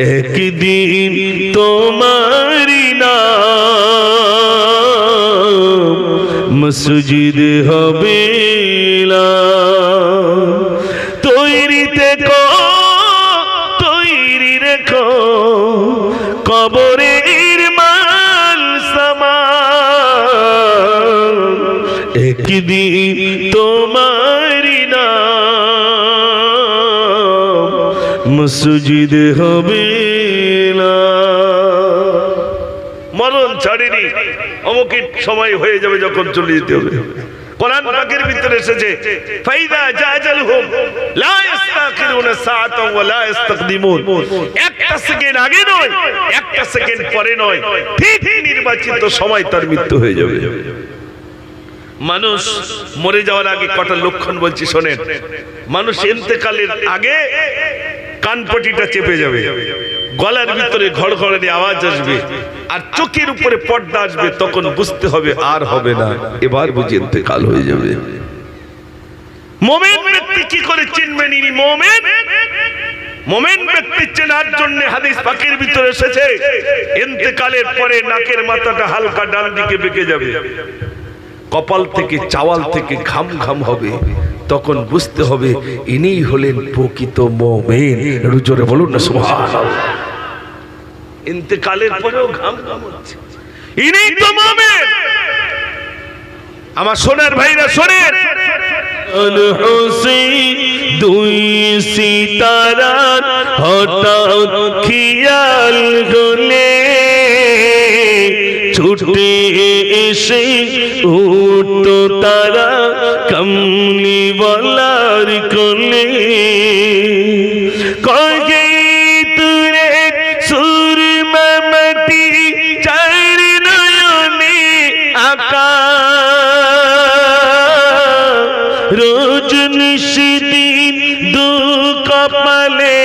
একদিন তোমারি না মসজিদ হবে না। তৈরি থেকো তৈরি রেখো সামান একদিন মসজিদ হবে না। মরণ ছাড়েনি। অমুকের সময় হয়ে যাবে যখন চলে যেতে হবে। এসেছে, ফাইদা একটা সেকেন্ড আগে নয়, একটা সেকেন্ড পরে নয়। নির্বাচিত সময় তার মৃত্যু হয়ে যাবে। মানুষ মরে যাওয়ার আগে কটা লক্ষণ বলছি শোনেন। মানুষ ইন্তেকালের আগে কানপটিটা চেপে যাবে। গলার ভিতরে ঘড়ঘড়ানি আওয়াজ আসবে। আর চোখের উপরে পর্দা আসবে, তখন বুঝতে হবে আর হবে না। এবার বুঝি ইন্তেকাল হয়ে যাবে। মোমেন ব্যক্তি কি করে চিনবেন ইনি মোমেন? মোমেন ব্যক্তি চেনার জন্য হাদিস পাকের ভিতরে এসেছে। ইন্তেকালের পরে নাকের মাথাটা হালকা ডান দিকে বেঁকে যাবে। কপাল থেকে চাওয়াল থেকে ঘাম ঘাম হবে, তখন বুঝতে হবে ইনি হলেন প্রকৃত মোমেন। রুজোরে বলুন না ইন্তেকালের পরেও ঘাম ঘাম হচ্ছে। আমার সোনার ভাইরা হোসেন, দুই সিতারার হঠাৎ খিয়াল গলে। ছুটে এসে উঠতো তারা কমলি বলার কোলে কয়ে তুরে সুর দু কপালে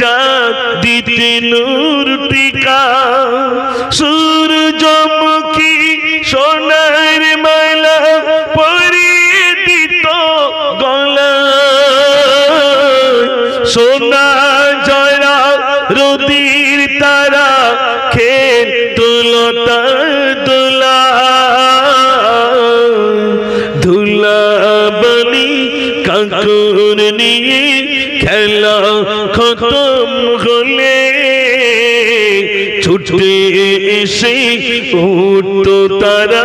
চাঁদ দিতে নূর টিকা। সূর্যমুখী সোনার মালা পরিয়ে দিত গলা। সোনা জয়া রুদির তারা খেল তুলতা দুলা ধুলা বনি কাকুর নিয়ে খেলা, খতম হলে ছুটে এসে উঠতো তারা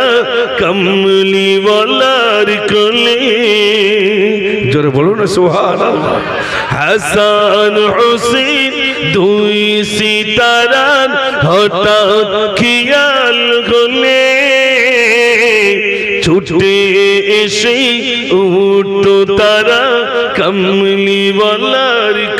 কমলি বলার কোলে। জোরে বলো না সোহান হাসান, হোসেন দুই সিতারান হঠাৎ খেয়াল হলে ছুটে এসে উঠতো তারা কমলি বলার কোলে